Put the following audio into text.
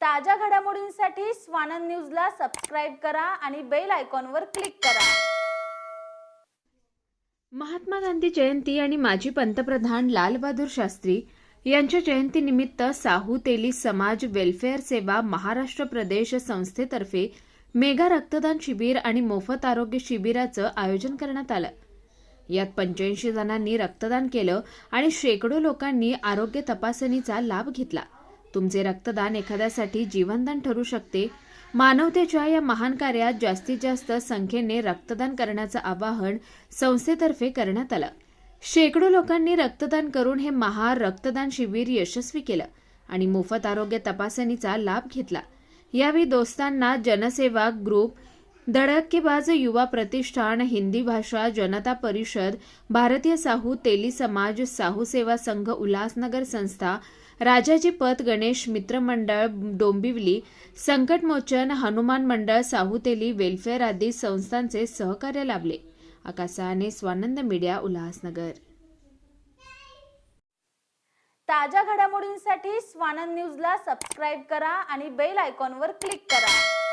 ताज्या घडामोडींसाठी स्वानंद न्यूजला सबस्क्राईब करा आणि बेल आयकॉनवर क्लिक करा. महात्मा गांधी जयंती आणि माजी पंतप्रधान लालबहादूर शास्त्री यांच्या जयंतीनिमित्त साहू तेली समाज वेलफेअर सेवा महाराष्ट्र प्रदेश संस्थेतर्फे मेगा रक्तदान शिबिर आणि मोफत आरोग्य शिबिराचं आयोजन करण्यात आलं. यात पंच्याऐंशी जणांनी रक्तदान केलं आणि शेकडो लोकांनी आरोग्य तपासणीचा लाभ घेतला. तुमचे रक्तदान एखाद्यासाठी जीवनदान ठरू शकते. मानवतेच्या या महान कार्यात जास्तीत जास्त संख्येने रक्तदान करण्याचं आवाहन संस्थेतर्फे करण्यात आलं. शेकडो लोकांनी रक्तदान करून हे महा रक्तदान शिबिर यशस्वी केलं आणि मोफत आरोग्य तपासणीचा लाभ घेतला. यावेळी दोस्तांना जनसेवा ग्रुप धडक्केबाज युवा प्रतिष्ठान हिंदी भाषा जनता परिषद भारतीय साहू तेली समाज साहू सेवा संघ उल्हासनगर संस्था राजाजी पत गणेश मित्र मंडळ डोंबिवली संकटमोचन हनुमान मंडळ साहूतेली वेलफेअर आदी संस्थांचे सहकार्य लाभले. आकाशाने स्वानंद मीडिया उल्हासनगर. ताज्या घडामोडींसाठी स्वानंद न्यूजला सबस्क्राईब करा आणि बेल आयकॉनवर क्लिक करा.